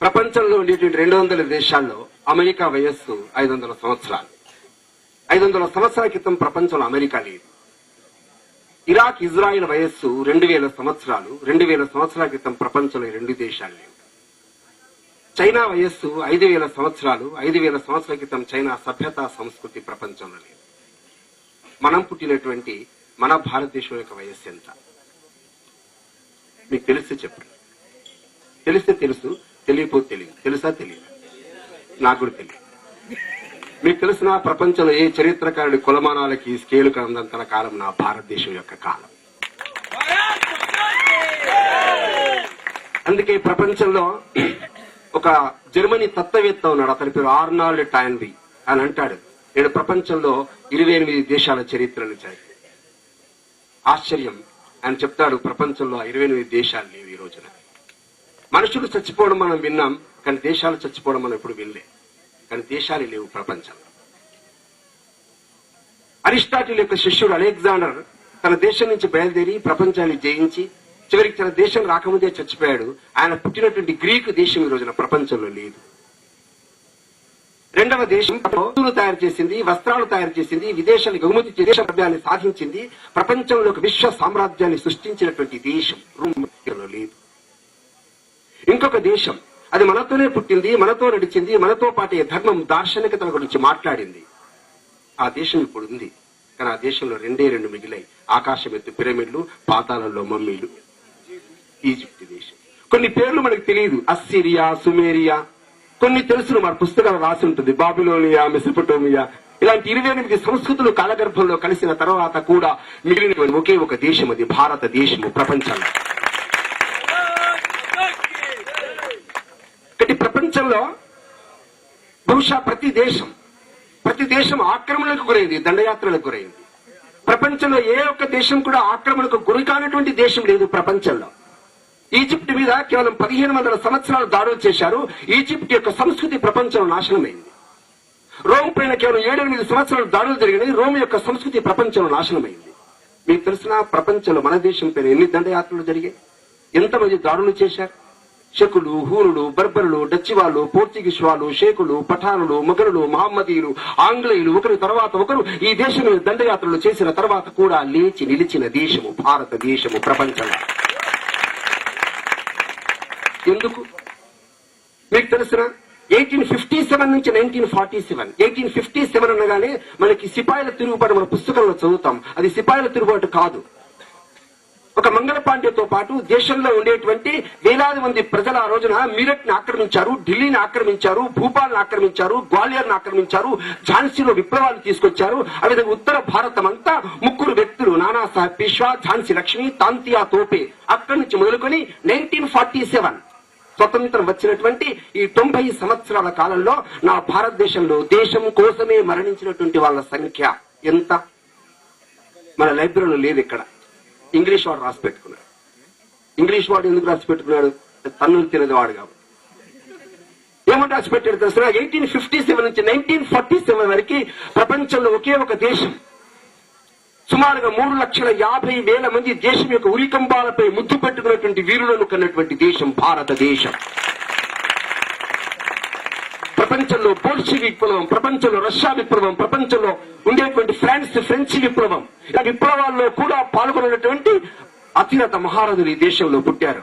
ప్రపంచంలో ఉండేటువంటి రెండు వందల దేశాల్లో అమెరికా వయస్సు ఐదు వందల సంవత్సరాలు. ఐదు వందల సంవత్సరాల క్రితం ప్రపంచంలో అమెరికా లేదు. ఇరాక్ ఇజ్రాయెల్ వయస్సు రెండు వేల సంవత్సరాలు రెండు వేల సంవత్సరాల క్రితం ప్రపంచంలో రెండు దేశాలు లేవు. చైనా వయస్సు ఐదు వేల సంవత్సరాలు ఐదు వేల సంవత్సరాల క్రితం చైనా సభ్యత సంస్కృతి ప్రపంచంలో లేదు. మనం పుట్టినటువంటి మన భారతదేశం యొక్క వయస్సు ఎంత? మీకు తెలిస్తే చెప్పండి. తెలిస్తే తెలుసు తెలియకపోతే తెలియదు. తెలుసా తెలియదు? నాకు కూడా తెలియదు. మీకు తెలిసిన ప్రపంచంలో ఏ చరిత్రకారుడి కులమానాలకి స్కేలు కందంతల కాలం నా భారతదేశం యొక్క కాలం. అందుకే ప్రపంచంలో ఒక జర్మనీ తత్వవేత్త ఉన్నాడు. అతని పేరు ఆర్నాల్డ్ టాన్వి. అని అంటాడు నేను ప్రపంచంలో ఇరవై ఎనిమిది దేశాల చరిత్రను చదివి. ఆశ్చర్యం. ఆయన చెప్తాడు ప్రపంచంలో ఇరవై ఎనిమిది దేశాలు లేవు ఈ రోజున. మనుషులు చచ్చిపోవడం మనం విన్నాం కానీ దేశాలు చచ్చిపోవడం మనం ఎప్పుడు వినలే. కానీ దేశాలు లేవు ప్రపంచంలో. అరిస్టాటిల్ యొక్క శిష్యుడు అలెగ్జాండర్ తన దేశం నుంచి బయలుదేరి ప్రపంచాన్ని జయించి చివరికి తన దేశం రాకముందే చచ్చిపోయాడు. ఆయన పుట్టినటువంటి గ్రీకు దేశం ఈ రోజున ప్రపంచంలో లేదు. రెండవ దేశం వస్తువులు తయారు చేసింది వస్త్రాలు తయారు చేసింది విదేశాలకు ఎగుమతి చేసి దేశ ద్రవ్యాన్ని సాధించింది. ప్రపంచంలో ఒక విశ్వ సామ్రాజ్యాన్ని సృష్టించినటువంటి దేశం లేదు. ఇంకొక దేశం. అది మనతోనే పుట్టింది మనతో నడిచింది మనతో పాటే ధర్మం దార్శనికతల గురించి మాట్లాడింది. ఆ దేశం ఇప్పుడు ఉంది. కానీ ఆ దేశంలో రెండే రెండు మిగిలాయి. ఆకాశం ఎత్తు పిరమిడ్లు పాతాళంలో మమ్మీలు. ఈజిప్ట్ దేశం. కొన్ని పేర్లు మనకు తెలియదు. అస్సిరియా సుమేరియా. కొన్ని తెలుసు మన పుస్తకాలు రాసి ఉంటుంది. Babylonia Mesopotamia. ఇలాంటి ఇరవై ఎనిమిది సంస్కృతులు కాలగర్భంలో కలిసిన తర్వాత కూడా మిగిలిన ఒకే ఒక దేశం. అది భారతదేశము ప్రపంచంలో. ప్రపంచంలో బహుశా ప్రతి దేశం ప్రతి దేశం ఆక్రమణలకు గురైంది దండయాత్రలకు గురైంది. ప్రపంచంలో ఏ ఒక్క దేశం కూడా ఆక్రమణకు గురి కానటువంటి దేశం లేదు ప్రపంచంలో. ఈజిప్ట్ మీద కేవలం పదిహేను వందల సంవత్సరాలు దాడులు చేశారు. ఈజిప్ట్ యొక్క సంస్కృతి ప్రపంచంలో నాశనమైంది. రోమ్ పైన కేవలం ఏడెనిమిది సంవత్సరాలు దాడులు జరిగినాయి. రోమ్ యొక్క సంస్కృతి ప్రపంచంలో నాశనమైంది. మీకు తెలిసిన ప్రపంచంలో మన దేశం పైన ఎన్ని దండయాత్రలు జరిగాయి? ఎంతమంది దాడులు చేశారు? షకులు హూరులు బర్బరులు డచ్ వాళ్ళు పోర్చుగీస్ వాళ్ళు షేకులు పఠానులు మొఘలులు మహమ్మదీయులు ఆంగ్లేయులు ఒకరి తర్వాత ఒకరు ఈ దేశం మీద దండయాత్రలు చేసిన తర్వాత కూడా లేచి నిలిచిన దేశము భారతదేశము ప్రపంచం ఎందుకు? మీకు తెలిసిన? ఎయిటీన్ ఫిఫ్టీ సెవెన్ నుంచి nineteen forty seven. Eighteen fifty seven అనగానే మనకి సిపాయిల తిరుగుబాటు మన పుస్తకంలో చదువుతాం. అది సిపాయిల తిరుగుబాటు కాదు. ఒక మంగళ పాండ్యతో పాటు దేశంలో ఉండేటువంటి వేలాది మంది ప్రజలు ఆ రోజున మీరట్ని ఆక్రమించారు ఢిల్లీని ఆక్రమించారు భూపాల్ని ఆక్రమించారు గ్వాలియర్ ఆక్రమించారు ఝాన్సీలో విప్లవాలు తీసుకొచ్చారు. అదేవిధంగా ఉత్తర భారతం అంతా ముగ్గురు వ్యక్తులు నానా సాహెబ్ పేష్వా ఝాన్సీ లక్ష్మి తాంతియా తోపే అక్కడి నుంచి మొదలుకొని నైన్టీన్ ఫార్టీ సెవెన్ స్వతంత్రం వచ్చినటువంటి ఈ తొంభై సంవత్సరాల కాలంలో నా భారతదేశంలో దేశం కోసమే మరణించినటువంటి వాళ్ళ సంఖ్య ఎంత? మన లైబ్రరీలో లేదు ఇక్కడ. ఇంగ్లీష్ వాడు రాసి పెట్టుకున్నాడు. ఇంగ్లీష్ వాడు ఎందుకు రాసి పెట్టుకున్నాడు? తన్నులు తినేవాడు వాడు కాబట్టి. ఏమంటే రాసి పెట్టాడు తెలుసు? ఎయిటీన్ ఫిఫ్టీ సెవెన్ నుంచి నైన్టీన్ ఫార్టీ సెవెన్ వరకు ప్రపంచంలో ఒకే ఒక దేశం. సుమారుగా మూడు లక్షల యాభై వేల మంది దేశం యొక్క ఉరికంబాలపై ముద్దు పెట్టుకున్నటువంటి వీరులను కన్నటువంటి దేశం భారతదేశం. ప్రపంచంలో పోల్చి విప్లవం ప్రపంచంలో రష్యా విప్లవం ప్రపంచంలో ఉండేటువంటి ఫ్రాన్స్ ఫ్రెంచ్ విప్లవం. ఇలా విప్లవాల్లో కూడా పాల్గొన్నటువంటి అతిరత మహారాజులు ఈ దేశంలో పుట్టారు.